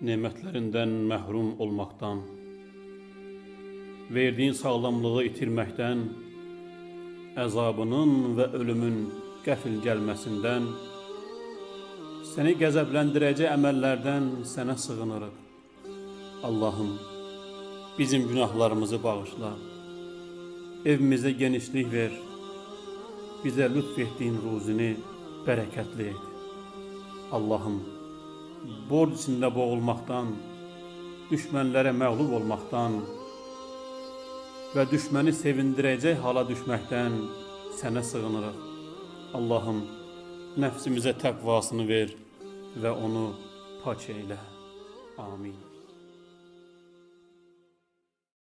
nimetlerinden mehrum olmaktan, verdiğin sağlamlığı itirmekten, əzabının ve ölümün qəfil gelmesinden, seni qəzəbləndirəcək əməllərdən sənə sığınırıq. Allah'ım, bizim günahlarımızı bağışla. Evimize genişlik ver. Bize lütfettiğin ruzini bereketli et. Allah'ım, borc içinde boğulmaktan, düşmenlere mağlup olmaktan ve düşmeni sevindirecek hala düşmekten sənə sığınırıq. Allah'ım, nəfsimizə təqvasını ver ve onu pak eyle. Amin.